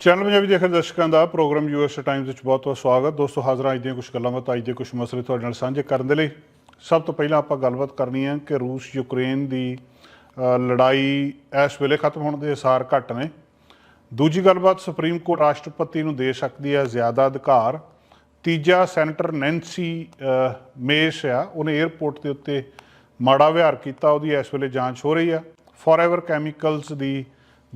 Channel Punjabi ਦੇਖ ਰਹੇ ਦਰਸ਼ਕਾਂ ਦਾ ਪ੍ਰੋਗਰਾਮ ਯੂਐਸ ਟਾਈਮਜ਼ ਵਿੱਚ ਬਹੁਤ-ਬਹੁਤ ਸਵਾਗਤ। ਦੋਸਤੋ, ਹਾਜ਼ਰ ਅੱਜ ਦੀਆਂ ਕੁਝ ਗੱਲਾਂ ਬਾਤਾਂ, ਅੱਜ ਦੇ ਕੁਝ ਮਸਲੇ ਤੁਹਾਡੇ ਨਾਲ ਸਾਂਝੇ ਕਰਨ ਦੇ ਲਈ। ਸਭ ਤੋਂ ਪਹਿਲਾਂ ਆਪਾਂ ਗੱਲਬਾਤ ਕਰਨੀ ਹੈ ਕਿ ਰੂਸ ਯੂਕਰੇਨ ਦੀ ਲੜਾਈ ਇਸ ਵੇਲੇ ਖਤਮ ਹੋਣ ਦੇ ਅਸਾਰ ਘੱਟ ਨੇ। ਦੂਜੀ ਗੱਲਬਾਤ, ਸੁਪਰੀਮ ਕੋਰਟ ਰਾਸ਼ਟਰਪਤੀ ਨੂੰ ਦੇ ਸਕਦੀ ਹੈ ਜ਼ਿਆਦਾ ਅਧਿਕਾਰ। ਤੀਜਾ ਸੈਨੇਟਰ ਨੈਂਸੀ ਮੇਸ਼ ਆ, ਉਹਨੇ 에ਅਰਪੋਰਟ ਦੇ ਉੱਤੇ ਮਾੜਾ ਵਿਹਾਰ ਕੀਤਾ, ਉਹਦੀ ਇਸ ਵੇਲੇ ਜਾਂਚ ਹੋ ਰਹੀ ਆ ਫੋਰਐਵਰ ਕੈਮੀਕਲਸ ਦੀ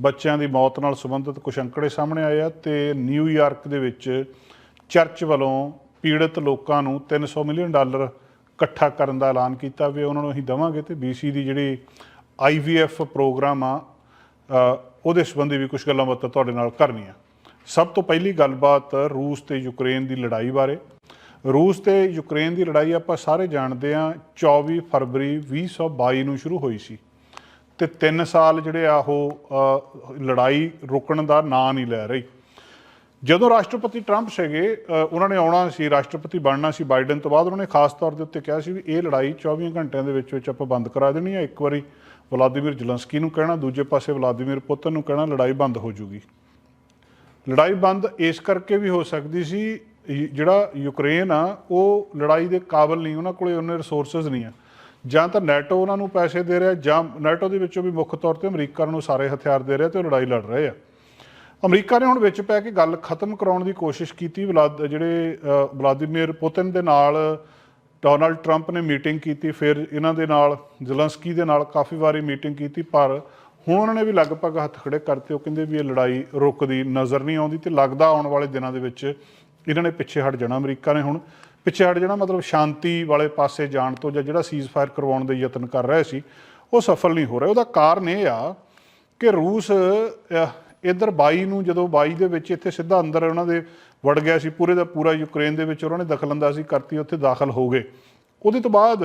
ਬੱਚਿਆਂ ਦੀ ਮੌਤ ਨਾਲ ਸੰਬੰਧਿਤ ਕੁਝ ਅੰਕੜੇ ਸਾਹਮਣੇ ਆਏ ਆ ਤੇ ਨਿਊਯਾਰਕ ਦੇ ਵਿੱਚ ਚਰਚ ਵੱਲੋਂ ਪੀੜਤ ਲੋਕਾਂ ਨੂੰ 300 ਮਿਲੀਅਨ ਡਾਲਰ ਇਕੱਠਾ ਕਰਨ ਦਾ ਐਲਾਨ ਕੀਤਾ ਵੀ ਉਹਨਾਂ ਨੂੰ ਅਸੀਂ ਦਵਾਂਗੇ ਤੇ BC ਦੀ ਜਿਹੜੀ IVF ਪ੍ਰੋਗਰਾਮ ਆ ਉਹਦੇ ਸੰਬੰਧੀ ਵੀ ਕੁਝ ਗੱਲਾਂ ਬਾਤਾਂ ਤੁਹਾਡੇ ਨਾਲ ਕਰਨੀਆਂ। ਸਭ ਤੋਂ ਪਹਿਲੀ ਗੱਲਬਾਤ ਰੂਸ ਤੇ ਯੂਕਰੇਨ ਦੀ ਲੜਾਈ ਬਾਰੇ। ਰੂਸ ਤੇ ਯੂਕਰੇਨ ਦੀ ਲੜਾਈ ਆਪਾਂ ਸਾਰੇ ਜਾਣਦੇ ਹਾਂ 24 ਫਰਵਰੀ 2022 ਨੂੰ ਸ਼ੁਰੂ ਹੋਈ ਸੀ। ਤੇ 3 ਸਾਲ ਜਿਹੜੇ ਆ ਉਹ ਲੜਾਈ ਰੁਕਣ ਦਾ ਨਾਂ ਨਹੀਂ ਲੈ ਰਹੀ। ਜਦੋਂ ਰਾਸ਼ਟਰਪਤੀ ਟਰੰਪ ਸੀਗੇ ਉਹਨਾਂ ਨੇ ਆਉਣਾ ਸੀ, ਰਾਸ਼ਟਰਪਤੀ ਬਣਨਾ ਸੀ ਬਾਈਡਨ ਤੋਂ ਬਾਅਦ, ਉਹਨਾਂ ਨੇ ਖਾਸ ਤੌਰ ਦੇ ਉੱਤੇ ਕਿਹਾ ਸੀ ਵੀ ਇਹ ਲੜਾਈ 24 ਘੰਟਿਆਂ ਦੇ ਵਿੱਚ ਵਿੱਚ ਆਪਾਂ ਬੰਦ ਕਰਾ ਦੇਣੀ ਹੈ ਇੱਕ ਵਾਰੀ ਵਲਾਦੀਮੀਰ ਜ਼ਲੰਸਕੀ ਨੂੰ ਕਹਿਣਾ, ਦੂਜੇ ਪਾਸੇ ਵਲਾਦੀਮੀਰ ਪੁਤਨ ਨੂੰ ਕਹਿਣਾ, ਲੜਾਈ ਬੰਦ ਹੋ ਜੂਗੀ। ਲੜਾਈ ਬੰਦ ਇਸ ਕਰਕੇ ਵੀ ਹੋ ਸਕਦੀ ਸੀ ਯ- ਜਿਹੜਾ ਯੂਕਰੇਨ ਆ, ਉਹ ਲੜਾਈ ਦੇ ਕਾਬਲ ਨਹੀਂ, ਉਹਨਾਂ ਕੋਲੇ ਉਹਨੇ ਰਿਸੋਰਸਸ ਨਹੀਂ ਆ। ਜਾਂ ਤਾਂ ਨੈਟੋ ਉਹਨਾਂ ਨੂੰ ਪੈਸੇ ਦੇ ਰਿਹਾ, ਜਾਂ ਨੈਟੋ ਦੇ ਵਿੱਚੋਂ ਵੀ ਮੁੱਖ ਤੌਰ ਤੇ ਅਮਰੀਕਾ ਨੂੰ ਸਾਰੇ ਹਥਿਆਰ ਦੇ ਰਿਹਾ ਤੇ ਉਹ ਲੜਾਈ ਲੜ ਰਹੇ ਆ। ਅਮਰੀਕਾ ਨੇ ਹੁਣ ਵਿੱਚ ਪੈ ਕੇ ਗੱਲ ਖਤਮ ਕਰਾਉਣ ਦੀ ਕੋਸ਼ਿਸ਼ ਕੀਤੀ। ਵਲਾਦ, ਜਿਹੜੇ ਵਲਾਦੀਮੀਰ ਪੁਤਿਨ ਦੇ ਨਾਲ ਡੋਨਲਡ ਟਰੰਪ ਨੇ ਮੀਟਿੰਗ ਕੀਤੀ, ਫਿਰ ਇਹਨਾਂ ਦੇ ਨਾਲ ਜ਼ਲੰਸਕੀ ਦੇ ਨਾਲ ਕਾਫੀ ਵਾਰੀ ਮੀਟਿੰਗ ਕੀਤੀ, ਪਰ ਹੁਣ ਉਹਨਾਂ ਨੇ ਵੀ ਲਗਭਗ ਹੱਥ ਖੜੇ ਕਰਤੇ। ਉਹ ਕਹਿੰਦੇ ਵੀ ਇਹ ਲੜਾਈ ਰੁਕਦੀ ਨਜ਼ਰ ਨਹੀਂ ਆਉਂਦੀ ਤੇ ਲੱਗਦਾ ਆਉਣ ਵਾਲੇ ਦਿਨਾਂ ਦੇ ਵਿੱਚ ਇਹਨਾਂ ਨੇ ਪਿੱਛੇ ਹਟ ਜਾਣਾ। ਅਮਰੀਕਾ ਨੇ ਹੁਣ ਪਿੱਛੇ ਹਟ ਜਾਣਾ ਮਤਲਬ ਸ਼ਾਂਤੀ ਵਾਲੇ ਪਾਸੇ ਜਾਣ ਤੋਂ ਜਾਂ ਜਿਹੜਾ ਸੀਜ਼ਫਾਇਰ ਕਰਵਾਉਣ ਦੇ ਯਤਨ ਕਰ ਰਹੇ ਸੀ ਉਹ ਸਫਲ ਨਹੀਂ ਹੋ ਰਿਹਾ। ਉਹਦਾ ਕਾਰਨ ਇਹ ਆ ਕਿ ਰੂਸ ਅਹ, ਇੱਧਰ 22 ਨੂੰ ਜਦੋਂ 22 ਦੇ ਵਿੱਚ ਇੱਥੇ ਸਿੱਧਾ ਅੰਦਰ ਉਹਨਾਂ ਦੇ ਵੜ ਗਿਆ ਸੀ ਪੂਰੇ ਦਾ ਪੂਰਾ ਯੂਕਰੇਨ ਦੇ ਵਿੱਚ ਉਹਨਾਂ ਨੇ ਦਖਲਅੰਦਾਜ਼ੀ ਕਰਤੀ ਉੱਥੇ ਦਾਖਲ ਹੋ ਗਏ। ਉਹਦੇ ਤੋਂ ਬਾਅਦ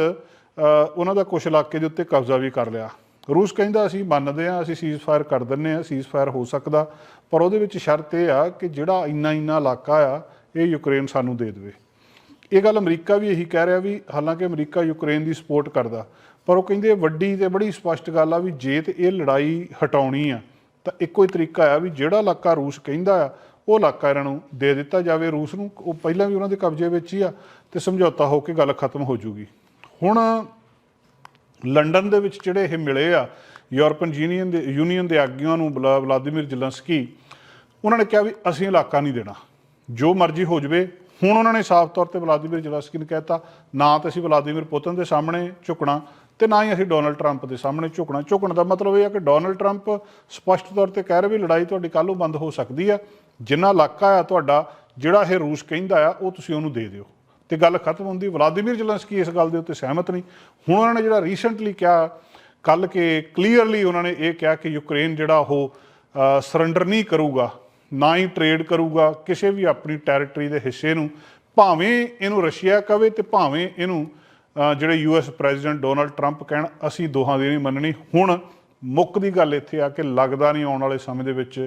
ਉਹਨਾਂ ਦਾ ਕੁਝ ਇਲਾਕੇ ਦੇ ਉੱਤੇ ਕਬਜ਼ਾ ਵੀ ਕਰ ਲਿਆ। ਰੂਸ ਕਹਿੰਦਾ ਅਸੀਂ ਮੰਨਦੇ ਹਾਂ ਅਸੀਂ ਸੀਜ਼ਫਾਇਰ ਕਰ ਦਿੰਨੇ ਆ ਸੀਜ਼ਫਾਇਰ ਹੋ ਸਕਦਾ ਪਰ ਉਹਦੇ ਵਿੱਚ ਸ਼ਰਤ ਇਹ ਆ ਕਿ ਜਿਹੜਾ ਇੰਨਾ ਇੰਨਾ ਇਲਾਕਾ ਆ ਇਹ ਯੂਕਰੇਨ ਸਾਨੂੰ ਦੇ ਦੇਵੇ। ਇਹ ਗੱਲ ਅਮਰੀਕਾ ਵੀ ਇਹੀ ਕਹਿ ਰਿਹਾ ਵੀ ਹਾਲਾਂਕਿ ਅਮਰੀਕਾ ਯੂਕਰੇਨ ਦੀ ਸਪੋਰਟ ਕਰਦਾ। ਪਰ ਉਹ ਕਹਿੰਦੇ ਵੱਡੀ ਤੇ ਬੜੀ ਸਪਸ਼ਟ ਗੱਲ ਆ ਵੀ ਜੇ ਤੇ ਇਹ ਲੜਾਈ ਹਟਾਉਣੀ ਆ, ਤਾਂ ਇੱਕੋ ਹੀ ਤਰੀਕਾ ਆ ਵੀ ਜਿਹੜਾ ਇਲਾਕਾ ਰੂਸ ਕਹਿੰਦਾ ਆ, ਉਹ ਇਲਾਕਾ ਇਹਨਾਂ ਨੂੰ ਦੇ ਦਿੱਤਾ ਜਾਵੇ। ਰੂਸ ਨੂੰ ਉਹ ਪਹਿਲਾਂ ਵੀ ਉਹਨਾਂ ਦੇ ਕਬਜ਼ੇ ਵਿੱਚ ਹੀ ਆ ਤੇ ਸਮਝੌਤਾ ਹੋ ਕੇ ਗੱਲ ਖਤਮ ਹੋ ਜੂਗੀ। ਹੁਣ ਲੰਡਨ ਦੇ ਵਿੱਚ ਜਿਹੜੇ ਇਹ ਮਿਲੇ ਆ, ਯੂਰਪੀਅਨ ਯੂਨੀਅਨ ਦੇ ਯੂਨੀਅਨ ਦੇ ਆਗੂਆਂ ਨੂੰ ਵਲਾ- ਵਲਾਦੀਮੀਰ ਜ਼ਲੰਸਕੀ, ਉਹਨਾਂ ਨੇ ਕਿਹਾ ਵੀ ਅਸੀਂ ਇਲਾਕਾ ਨਹੀਂ ਦੇਣਾ। ਜੋ ਮਰਜ਼ੀ ਹੋ ਜਵੇ ਹੁਣ ਉਹਨਾਂ ਨੇ ਸਾਫ਼ ਤੌਰ ਤੇ ਵਲਾਦੀਮੀਰ ਜ਼ਲੰਸਕੀ ਨੂੰ ਕਹਿਤਾ, ਨਾ ਤਾਂ ਅਸੀਂ ਵਲਾਦੀਮੀਰ ਪੁਤਿਨ ਦੇ ਸਾਹਮਣੇ ਝੁਕਣਾ ਤੇ ਨਾ ਹੀ ਅਸੀਂ ਡੋਨਲਡ ਟਰੰਪ ਦੇ ਸਾਹਮਣੇ ਝੁਕਣਾ। ਝੁਕਣ ਦਾ ਮਤਲਬ ਇਹ ਆ ਕਿ ਡੋਨਲਡ ਟਰੰਪ ਸਪਸ਼ਟ ਤੌਰ ਤੇ ਕਹਿ ਰਿਹਾ ਵੀ ਲੜਾਈ ਤੁਹਾਡੀ ਕੱਲ੍ਹ ਨੂੰ ਬੰਦ ਹੋ ਸਕਦੀ ਆ ਜਿੰਨਾ ਇਲਾਕਾ ਆ ਤੁਹਾਡਾ, ਜਿਹੜਾ ਇਹ ਰੂਸ ਕਹਿੰਦਾ ਆ, ਉਹ ਤੁਸੀਂ ਉਹਨੂੰ ਦੇ ਦਿਓ। ਤੇ ਗੱਲ ਖਤਮ ਹੁੰਦੀ, ਵਲਾਦੀਮੀਰ ਜ਼ਲੰਸਕੀ ਇਸ ਗੱਲ ਦੇ ਉੱਤੇ ਸਹਿਮਤ ਨਹੀਂ। ਹੁਣ ਉਹਨਾਂ ਨੇ ਜਿਹੜਾ ਰੀਸੈਂਟਲੀ ਕਿਹਾ ਕੱਲ ਕਿ ਕਲੀਅਰਲੀ ਉਹਨਾਂ ਨੇ ਇਹ ਕਿਹਾ ਕਿ ਯੂਕਰੇਨ ਜਿਹੜਾ ਉਹ ਸਰੈਂਡਰ ਨਹੀਂ ਕਰੂਗਾ। ਨਾ ਹੀ ਟ੍ਰੇਡ ਕਰੂਗਾ ਕਿਸੇ ਵੀ ਆਪਣੀ ਟੈਰੀਟਰੀ ਦੇ ਹਿੱਸੇ ਨੂੰ ਭਾਵੇਂ ਇਹਨੂੰ ਰਸ਼ੀਆ ਕਵੇ ਤੇ ਭਾਵੇਂ ਇਹਨੂੰ ਅ, ਜਿਹੜੇ ਯੂਐਸ ਪ੍ਰੈਜ਼ੀਡੈਂਟ ਡੋਨਲਡ ਟਰੰਪ ਕਹਿਣ ਅਸੀਂ ਦੋਹਾਂ ਦੀ ਨਹੀਂ ਮੰਨਣੀ। ਹੁਣ ਮੁੱਕ ਦੀ ਗੱਲ ਇੱਥੇ ਆ ਕਿ ਲੱਗਦਾ ਨਹੀਂ ਆਉਣ ਵਾਲੇ ਸਮੇਂ ਦੇ ਵਿੱਚ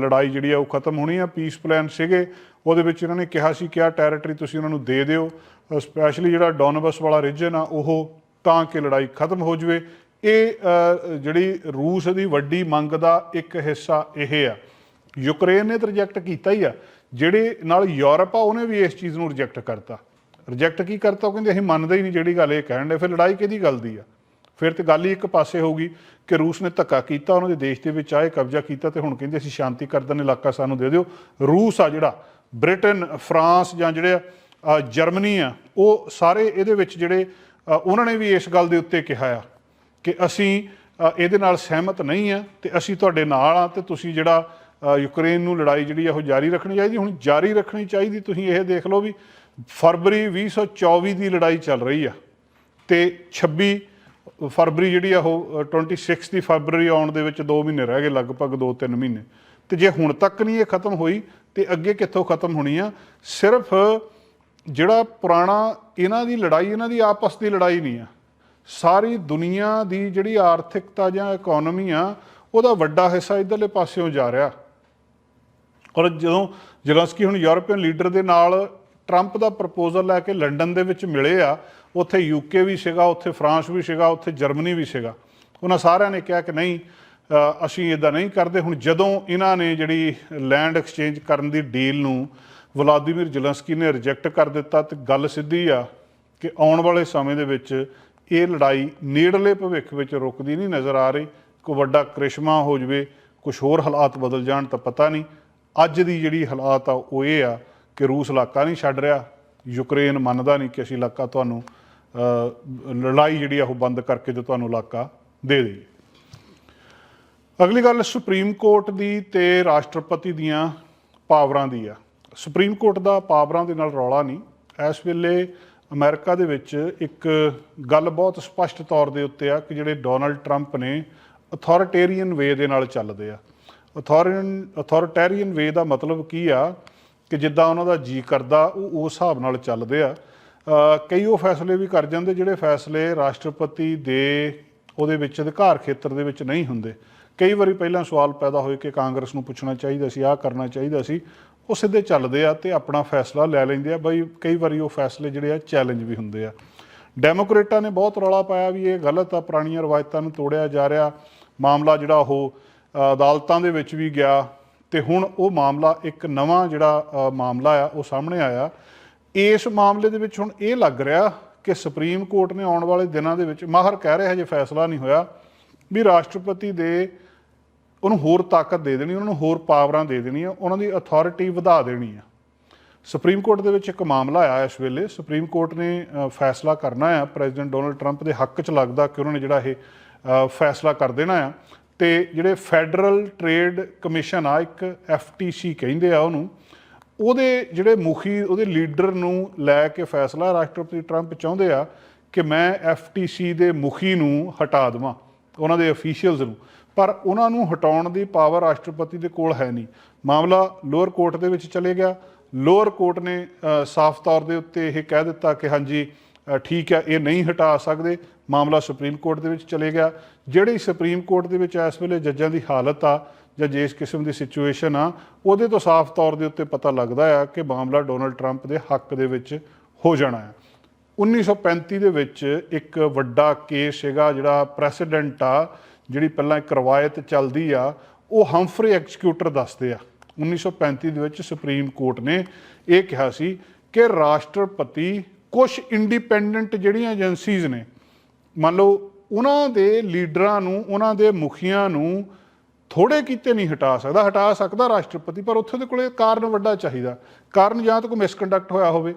ਲੜਾਈ ਜਿਹੜੀ ਆ ਉਹ ਖਤਮ ਹੋਣੀ ਆ ਪੀਸ ਪਲਾਨ ਸੀਗੇ। ਉਹਦੇ ਵਿੱਚ ਇਹਨਾਂ ਨੇ ਕਿਹਾ ਸੀ ਕਿ ਆ ਟੈਰੀਟਰੀ ਤੁਸੀਂ ਉਹਨਾਂ ਨੂੰ ਦੇ ਦਿਓ। ਸਪੈਸ਼ਲੀ ਜਿਹੜਾ ਡੋਨਬਸ ਵਾਲਾ ਰੀਜਨ ਆ ਉਹ ਤਾਂ ਕਿ ਲੜਾਈ ਖਤਮ ਹੋ ਜਵੇ। ਇਹ ਜਿਹੜੀ ਰੂਸ ਦੀ ਵੱਡੀ ਮੰਗ ਦਾ ਇੱਕ ਹਿੱਸਾ ਇਹ ਆ। ਯੂਕਰੇਨ ਨੇ ਤਾਂ ਰਿਜੈਕਟ ਕੀਤਾ ਹੀ ਆ। ਜਿਹੜੇ ਨਾਲ ਯੂਰਪ ਆ ਉਹਨੇ ਵੀ ਇਸ ਚੀਜ਼ ਨੂੰ ਰਿਜੈਕਟ ਕਰਤਾ। ਰਿਜੈਕਟ ਕੀ ਕਰਤਾ? ਉਹ ਕਹਿੰਦੇ ਅਸੀਂ ਮੰਨਦੇ ਹੀ ਨਹੀਂ ਜਿਹੜੀ ਗੱਲ ਇਹ ਕਹਿਣ ਦੇ। ਫਿਰ ਲੜਾਈ ਕਿਹਦੀ ਗੱਲ ਦੀ ਆ? ਫਿਰ ਤੇ ਗੱਲ ਹੀ ਇੱਕ ਪਾਸੇ ਹੋਊਗੀ ਕਿ ਰੂਸ ਨੇ ਧੱਕਾ ਕੀਤਾ ਉਹਨਾਂ ਦੇ ਦੇਸ਼ ਦੇ ਵਿੱਚ ਆਏ ਕਬਜ਼ਾ ਕੀਤਾ ਤੇ ਹੁਣ ਕਹਿੰਦੇ ਅਸੀਂ ਸ਼ਾਂਤੀ ਕਰਦਨ ਇਲਾਕਾ ਸਾਨੂੰ ਦੇ ਦਿਓ। ਰੂਸ ਆ ਜਿਹੜਾ ਬ੍ਰਿਟਨ ਫਰਾਂਸ ਜਾਂ ਜਿਹੜੇ ਅ, ਜਰਮਨੀ ਆ ਉਹ ਸਾਰੇ ਇਹਦੇ ਵਿੱਚ ਜਿਹੜੇ ਉਹਨਾਂ ਨੇ ਵੀ ਇਸ ਗੱਲ ਦੇ ਉੱਤੇ ਕਿਹਾ ਆ ਕਿ ਅਸੀਂ ਇਹਦੇ ਨਾਲ ਸਹਿਮਤ ਨਹੀਂ ਆ ਤੇ ਅਸੀਂ ਤੁਹਾਡੇ ਨਾਲ ਆ ਤੇ ਤੁਸੀਂ ਜਿਹੜਾ ਯੂਕਰੇਨ ਨੂੰ ਲੜਾਈ ਜਿਹੜੀ ਆ ਉਹ ਜਾਰੀ ਰੱਖਣੀ ਚਾਹੀਦੀ। ਹੁਣ ਜਾਰੀ ਰੱਖਣੀ ਚਾਹੀਦੀ ਤੁਸੀਂ ਇਹ ਦੇਖ ਲਓ ਵੀ ਫਰਵਰੀ 2024 ਦੀ ਲੜਾਈ ਚੱਲ ਰਹੀ ਆ ਤੇ 26 ਫਰਵਰੀ ਜਿਹੜੀ ਆ ਉਹ ਅ, 26 ਦੀ ਫਰਵਰੀ ਆਉਣ ਦੇ ਵਿੱਚ 2 ਮਹੀਨੇ ਰਹਿ ਗਏ ਲਗਭਗ 2-3 ਮਹੀਨੇ। ਤੇ ਜੇ ਹੁਣ ਤੱਕ ਨਹੀਂ ਇਹ ਖਤਮ ਹੋਈ ਤੇ ਅੱਗੇ ਕਿੱਥੋਂ ਖਤਮ ਹੋਣੀ ਆ? ਸਿਰਫ ਜਿਹੜਾ ਪੁਰਾਣਾ ਇਹਨਾਂ ਦੀ ਲੜਾਈ ਇਹਨਾਂ ਦੀ ਆਪਸ ਦੀ ਲੜਾਈ ਨਹੀਂ ਆ। ਸਾਰੀ ਦੁਨੀਆ ਦੀ ਜਿਹੜੀ ਆਰਥਿਕਤਾ ਜਾਂ ਇਕਨੋਮੀ ਆ ਉਹਦਾ ਵੱਡਾ ਹਿੱਸਾ ਇਧਰਲੇ ਪਾਸਿਓਂ ਜਾ ਰਿਹਾ। ਔਰ ਜਦੋਂ ਜ਼ਲੰਸਕੀ ਹੁਣ ਯੂਰਪੀਅਨ ਲੀਡਰ ਦੇ ਨਾਲ ਟਰੰਪ ਦਾ ਪ੍ਰਪੋਜ਼ਲ ਲੈ ਕੇ ਲੰਡਨ ਦੇ ਵਿੱਚ ਮਿਲੇ ਆ, ਉੱਥੇ ਯੂਕੇ ਵੀ ਸੀਗਾ, ਉੱਥੇ ਫਰਾਂਸ ਵੀ ਸੀਗਾ, ਉੱਥੇ ਜਰਮਨੀ ਵੀ ਸੀਗਾ। ਉਹਨਾਂ ਸਾਰਿਆਂ ਨੇ ਕਿਹਾ ਕਿ ਨਹੀਂ ਅਸੀਂ ਇਦਾਂ ਨਹੀਂ ਕਰਦੇ। ਹੁਣ ਜਦੋਂ ਇਹਨਾਂ ਨੇ ਜਿਹੜੀ ਲੈਂਡ ਐਕਸਚੇਂਜ ਕਰਨ ਦੀ ਡੀਲ ਨੂੰ ਵਲਾਦੀਮੀਰ ਜ਼ੈਲੈਂਸਕੀ ਨੇ ਰਿਜੈਕਟ ਕਰ ਦਿੱਤਾ ਤੇ ਗੱਲ ਸਿੱਧੀ ਆ ਕਿ ਆਉਣ ਵਾਲੇ ਸਮੇਂ ਦੇ ਵਿੱਚ ਇਹ ਲੜਾਈ ਨੇੜਲੇ ਭਵਿੱਖ ਵਿੱਚ ਰੁਕਦੀ ਨਹੀਂ ਨਜ਼ਰ ਆ ਰਹੀ। ਕੋਈ ਵੱਡਾ ਕ੍ਰਿਸ਼ਮਾ ਹੋ ਜਵੇ ਕੁਝ ਹੋਰ ਹਾਲਾਤ ਬਦਲ ਜਾਣ ਤਾਂ ਪਤਾ ਨਹੀਂ। ਅੱਜ ਦੀ ਜਿਹੜੀ ਹਾਲਾਤ ਆ, ਉਹ ਇਹ ਆ ਕਿ ਰੂਸ ਇਲਾਕਾ ਨਹੀਂ ਛੱਡ ਰਿਹਾ। ਯੂਕਰੇਨ ਮੰਨਦਾ ਨਹੀਂ ਕਿ ਅਸੀਂ ਇਲਾਕਾ ਤੁਹਾਨੂੰ ਲੜਾਈ ਜਿਹੜੀ ਆ, ਉਹ ਬੰਦ ਕਰਕੇ ਤੇ ਤੁਹਾਨੂੰ ਇਲਾਕਾ ਦੇ ਦੇਈਏ। ਅਗਲੀ ਗੱਲ ਸੁਪਰੀਮ ਕੋਰਟ ਦੀ ਤੇ ਰਾਸ਼ਟਰਪਤੀ ਦੀਆਂ ਪਾਵਰਾਂ ਦੀ ਆ। ਸੁਪਰੀਮ ਕੋਰਟ ਦਾ ਪਾਵਰਾਂ ਦੇ ਨਾਲ ਰੌਲਾ ਨਹੀਂ। ਇਸ ਵੇਲੇ ਅਮਰੀਕਾ ਦੇ ਵਿੱਚ ਇੱਕ ਗੱਲ ਬਹੁਤ ਸਪਸ਼ਟ ਤੌਰ ਦੇ ਉੱਤੇ ਆ ਕਿ ਜਿਹੜੇ ਡੋਨਲਡ ਟਰੰਪ ਨੇ, ਅਥਾਰਟੇਰੀਅਨ ਵੇ ਦੇ ਨਾਲ ਚੱਲਦੇ ਆ। ਅਥਾਰਨ ਅਥਾਰਟੇਰੀਅਨ ਵੇ ਦਾ ਮਤਲਬ ਕੀ ਆ ਕਿ ਜਿੱਦਾਂ ਉਹਨਾਂ ਦਾ ਜੀ ਕਰਦਾ, ਉਹ ਉਸ ਹਿਸਾਬ ਨਾਲ ਚੱਲਦੇ ਆ। ਕਈ ਉਹ ਫੈਸਲੇ ਵੀ ਕਰ ਜਾਂਦੇ ਜਿਹੜੇ ਫੈਸਲੇ ਰਾਸ਼ਟਰਪਤੀ ਦੇ ਉਹਦੇ ਵਿੱਚ, ਅਧਿਕਾਰ ਖੇਤਰ ਦੇ ਵਿੱਚ ਨਹੀਂ ਹੁੰਦੇ। ਕਈ ਵਾਰੀ ਪਹਿਲਾਂ ਸਵਾਲ ਪੈਦਾ ਹੋਏ ਕਿ ਕਾਂਗਰਸ ਨੂੰ ਪੁੱਛਣਾ ਚਾਹੀਦਾ ਸੀ, ਆਹ ਕਰਨਾ ਚਾਹੀਦਾ ਸੀ। ਉਹ ਸਿੱਧੇ ਚੱਲਦੇ ਆ ਤੇ ਆਪਣਾ ਫੈਸਲਾ ਲੈ ਲੈਂਦੇ ਆ। ਬਈ ਕਈ ਵਾਰੀ ਉਹ ਫੈਸਲੇ ਜਿਹੜੇ ਆ ਚੈਲੰਜ ਵੀ ਹੁੰਦੇ ਆ। ਡੈਮੋਕ੍ਰੇਟਾਂ ਨੇ ਬਹੁਤ ਰੌਲਾ ਪਾਇਆ ਵੀ ਇਹ ਗਲਤ ਆ, ਪੁਰਾਣੀਆਂ ਰਵਾਇਤਾਂ ਨੂੰ ਤੋੜਿਆ ਜਾ ਰਿਹਾ। ਮਾਮਲਾ ਜਿਹੜਾ ਉਹ ਅਦਾਲਤਾਂ ਦੇ ਵਿੱਚ ਵੀ ਗਿਆ ਤੇ ਹੁਣ ਉਹ ਮਾਮਲਾ ਇੱਕ ਨਵਾਂ ਜਿਹੜਾ ਮਾਮਲਾ ਆ, ਉਹ ਸਾਹਮਣੇ ਆਇਆ। ਇਸ ਮਾਮਲੇ ਦੇ ਵਿੱਚ ਹੁਣ ਇਹ ਲੱਗ ਰਿਹਾ ਕਿ ਸੁਪਰੀਮ ਕੋਰਟ ਨੇ ਆਉਣ ਵਾਲੇ ਦਿਨਾਂ ਦੇ ਵਿੱਚ ਮਾਹਰ ਕਹਿ ਰਿਹਾ ਹਜੇ ਫੈਸਲਾ ਨਹੀਂ ਹੋਇਆ ਵੀ ਰਾਸ਼ਟਰਪਤੀ ਦੇ ਉਹਨੂੰ ਹੋਰ ਤਾਕਤ ਦੇ ਦੇਣੀ, ਉਹਨਾਂ ਨੂੰ ਹੋਰ ਪਾਵਰਾਂ ਦੇ ਦੇਣੀਆਂ ਉਹਨਾਂ ਦੀ ਅਥਾਰਟੀ ਵਧਾ ਦੇਣੀ ਆ। ਸੁਪਰੀਮ ਕੋਰਟ ਦੇ ਵਿੱਚ ਇੱਕ ਮਾਮਲਾ ਆਇਆ ਇਸ ਵੇਲੇ। ਸੁਪਰੀਮ ਕੋਰਟ ਨੇ ਫੈਸਲਾ ਕਰਨਾ ਆ। ਪ੍ਰੈਜ਼ੀਡੈਂਟ ਡੋਨਲਡ ਟਰੰਪ ਦੇ ਹੱਕ 'ਚ ਲੱਗਦਾ ਕਿ ਉਹਨਾਂ ਨੇ ਜਿਹੜਾ ਇਹ ਫੈਸਲਾ ਕਰ ਦੇਣਾ ਆ। ਤੇ ਜਿਹੜੇ ਫੈਡਰਲ ਟ੍ਰੇਡ ਕਮਿਸ਼ਨ ਆ, ਇੱਕ FTC ਕਹਿੰਦੇ ਆ ਉਹਨੂੰ, ਉਹਦੇ ਜਿਹੜੇ ਮੁਖੀ, ਉਹਦੇ ਲੀਡਰ ਨੂੰ ਲੈ ਕੇ ਫੈਸਲਾ ਰਾਸ਼ਟਰਪਤੀ ਟਰੰਪ ਚਾਹੁੰਦੇ ਆ ਕਿ ਮੈਂ FTC ਦੇ ਮੁਖੀ ਨੂੰ ਹਟਾ ਦੇਵਾਂ, ਉਹਨਾਂ ਦੇ ਅਫੀਸ਼ੀਅਲਸ ਨੂੰ। ਪਰ ਉਹਨਾਂ ਨੂੰ ਹਟਾਉਣ ਦੀ ਪਾਵਰ ਰਾਸ਼ਟਰਪਤੀ ਦੇ ਕੋਲ ਹੈ ਨਹੀਂ। ਮਾਮਲਾ ਲੋਅਰ ਕੋਰਟ ਦੇ ਵਿੱਚ ਚਲੇ ਗਿਆ। ਲੋਅਰ ਕੋਰਟ ਨੇ ਸਾਫ਼ ਤੌਰ ਦੇ ਉੱਤੇ ਇਹ ਕਹਿ ਦਿੱਤਾ ਕਿ ਹਾਂਜੀ ਠੀਕ ਹੈ, ਇਹ ਨਹੀਂ ਹਟਾ ਸਕਦੇ। ਮਾਮਲਾ ਸੁਪਰੀਮ ਕੋਰਟ ਦੇ ਵਿੱਚ ਚਲੇ ਗਿਆ। ਜਿਹੜੀ ਸੁਪਰੀਮ ਕੋਰਟ ਦੇ ਵਿੱਚ ਇਸ ਵੇਲੇ ਜੱਜਾਂ ਦੀ ਹਾਲਤ ਆ, ਜਾਂ ਜਿਸ ਕਿਸਮ ਦੀ ਸਿਚੁਏਸ਼ਨ ਆ, ਉਹਦੇ ਤੋਂ ਸਾਫ਼ ਤੌਰ ਦੇ ਉੱਤੇ ਪਤਾ ਲੱਗਦਾ ਆ ਕਿ ਮਾਮਲਾ ਡੋਨਲਡ ਟਰੰਪ ਦੇ ਹੱਕ ਦੇ ਵਿੱਚ ਹੋ ਜਾਣਾ ਹੈ। 1935 ਦੇ ਵਿੱਚ ਇੱਕ ਵੱਡਾ ਕੇਸ ਸੀਗਾ, ਜਿਹੜਾ ਪ੍ਰੈਸੀਡੈਂਟ ਆ, ਜਿਹੜੀ ਪਹਿਲਾਂ ਇੱਕ ਰਵਾਇਤ ਚੱਲਦੀ ਆ, ਉਹ ਹੰਫਰੀ ਐਗਜੀਕਿਊਟਰ ਦੱਸਦੇ ਆ। 1935 ਦੇ ਵਿੱਚ ਸੁਪਰੀਮ ਕੋਰਟ ਨੇ ਇਹ ਕਿਹਾ ਸੀ ਕਿ ਰਾਸ਼ਟਰਪਤੀ ਕੁਝ ਇੰਡੀਪੈਂਡੈਂਟ ਜਿਹੜੀਆਂ ਏਜੰਸੀਜ਼ ਨੇ, ਮੰਨ ਲਓ ਉਹਨਾਂ ਦੇ ਲੀਡਰਾਂ ਨੂੰ, ਉਹਨਾਂ ਦੇ ਮੁਖੀਆਂ ਨੂੰ ਥੋੜੇ ਕੀਤੇ ਨਹੀਂ ਹਟਾ ਸਕਦਾ। ਹਟਾ ਸਕਦਾ ਰਾਸ਼ਟਰਪਤੀ, ਪਰ ਉੱਥੇ ਦੇ ਕੋਲੇ ਕਾਰਨ ਵੱਡਾ ਚਾਹੀਦਾ। ਕਾਰਨ ਜਾਂ ਤਾਂ ਕੋਈ ਮਿਸਕੰਡਕਟ ਹੋਇਆ ਹੋਵੇ।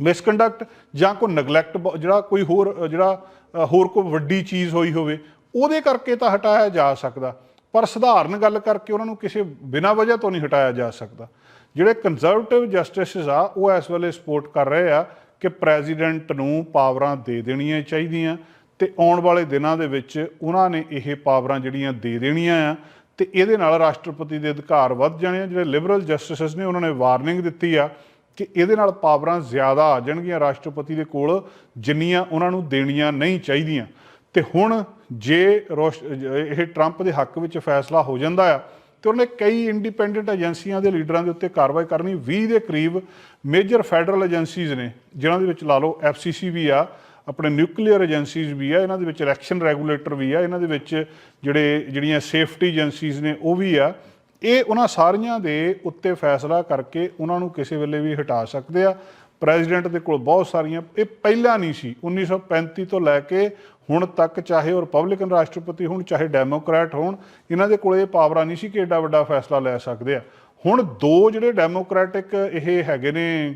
ਮਿਸਕੰਡਕਟ ਜਾਂ ਕੋਈ ਨੈਗਲੈਕਟ ਜਿਹੜਾ ਕੋਈ ਹੋਰ, ਜਿਹੜਾ ਹੋਰ ਕੋਈ ਵੱਡੀ ਚੀਜ਼ ਹੋਈ ਹੋਵੇ, ਉਹਦੇ ਕਰਕੇ ਤਾਂ ਹਟਾਇਆ ਜਾ ਸਕਦਾ। ਪਰ ਸਧਾਰਨ ਗੱਲ ਕਰਕੇ ਉਹਨਾਂ ਨੂੰ ਕਿਸੇ ਬਿਨਾਂ ਵਜ੍ਹਾ ਤੋਂ ਨਹੀਂ ਹਟਾਇਆ ਜਾ ਸਕਦਾ। ਜਿਹੜੇ ਕੰਜ਼ਰਵੇਟਿਵ ਜਸਟਿਸਸ ਆ, ਉਹ ਇਸ ਵੇਲੇ ਸਪੋਰਟ ਕਰ ਰਹੇ ਆ ਕਿ ਪ੍ਰੈਜ਼ੀਡੈਂਟ ਨੂੰ ਪਾਵਰਾਂ ਦੇ ਦੇਣੀਆਂ ਚਾਹੀਦੀਆਂ ਤੇ ਆਉਣ ਵਾਲੇ ਦਿਨਾਂ ਦੇ ਵਿੱਚ ਉਹਨਾਂ ਨੇ ਇਹ ਪਾਵਰਾਂ ਜਿਹੜੀਆਂ ਦੇ ਦੇਣੀਆਂ ਆ ਤੇ ਇਹਦੇ ਨਾਲ ਰਾਸ਼ਟਰਪਤੀ ਦੇ ਅਧਿਕਾਰ ਵੱਧ ਜਾਣੇ ਆ। ਜਿਹੜੇ ਲਿਬਰਲ ਜਸਟਿਸਸ ਨੇ, ਉਹਨਾਂ ਨੇ ਵਾਰਨਿੰਗ ਦਿੱਤੀ ਆ ਕਿ ਇਹਦੇ ਨਾਲ ਪਾਵਰਾਂ ਜ਼ਿਆਦਾ ਆ ਜਾਣਗੀਆਂ ਰਾਸ਼ਟਰਪਤੀ ਦੇ ਕੋਲ, ਜਿੰਨੀਆਂ ਉਹਨਾਂ ਨੂੰ ਦੇਣੀਆਂ ਨਹੀਂ ਚਾਹੀਦੀਆਂ। ਤੇ ਹੁਣ ਜੇ ਰੋਸ਼- ਇਹ ਟਰੰਪ ਦੇ ਹੱਕ ਵਿੱਚ ਫੈਸਲਾ ਹੋ ਜਾਂਦਾ ਆ ਤੇ ਉਹਨੇ ਕਈ ਇੰਡੀਪੈਂਡੈਂਟ ਏਜੰਸੀਆਂ ਦੇ ਲੀਡਰਾਂ ਦੇ ਉੱਤੇ ਕਾਰਵਾਈ ਕਰਨੀ 20 ਦੇ ਕਰੀਬ ਮੇਜਰ ਫੈਡਰਲ ਏਜੰਸੀਜ਼ ਨੇ, ਜਿਨ੍ਹਾਂ ਦੇ ਵਿੱਚ ਲਾ ਲਓ ਐਫਸੀਸੀ ਵੀ ਆ, ਆਪਣੇ ਨਿਊਕਲੀਅਰ ਏਜੰਸੀਜ਼ ਵੀ ਆ, ਇਹਨਾਂ ਦੇ ਵਿੱਚ ਇਲੈਕਸ਼ਨ ਰੈਗੂਲੇਟਰ ਵੀ ਆ, ਇਹਨਾਂ ਦੇ ਵਿੱਚ ਜਿਹੜੇ, ਜਿਹੜੀਆਂ ਸੇਫਟੀ ਏਜੰਸੀਜ਼ ਨੇ ਉਹ ਵੀ ਆ। ਇਹ ਉਹਨਾਂ ਸਾਰੀਆਂ ਦੇ ਉੱਤੇ ਫੈਸਲਾ ਕਰਕੇ ਉਹਨਾਂ ਨੂੰ ਕਿਸੇ ਵੇਲੇ ਵੀ ਹਟਾ ਸਕਦੇ ਆ। ਪ੍ਰੈਜ਼ੀਡੈਂਟ ਦੇ ਕੋਲ ਬਹੁਤ ਸਾਰੀਆਂ ਇਹ ਪਹਿਲਾਂ ਨਹੀਂ ਸੀ। 1935 ਤੋਂ ਲੈ ਕੇ ਹੁਣ ਤੱਕ ਚਾਹੇ ਉਹ ਰਿਪਬਲਿਕਨ ਰਾਸ਼ਟਰਪਤੀ ਹੋਣ ਚਾਹੇ ਡੈਮੋਕ੍ਰੈਟ ਹੋਣ ਇਹਨਾਂ ਦੇ ਕੋਲ ਇਹ ਪਾਵਰਾਂ ਨਹੀਂ ਸੀ ਕਿ ਐਡਾ ਵੱਡਾ ਫੈਸਲਾ ਲੈ ਸਕਦੇ ਆ। ਹੁਣ ਦੋ ਜਿਹੜੇ ਡੈਮੋਕ੍ਰੈਟਿਕ ਇਹ ਹੈਗੇ ਨੇ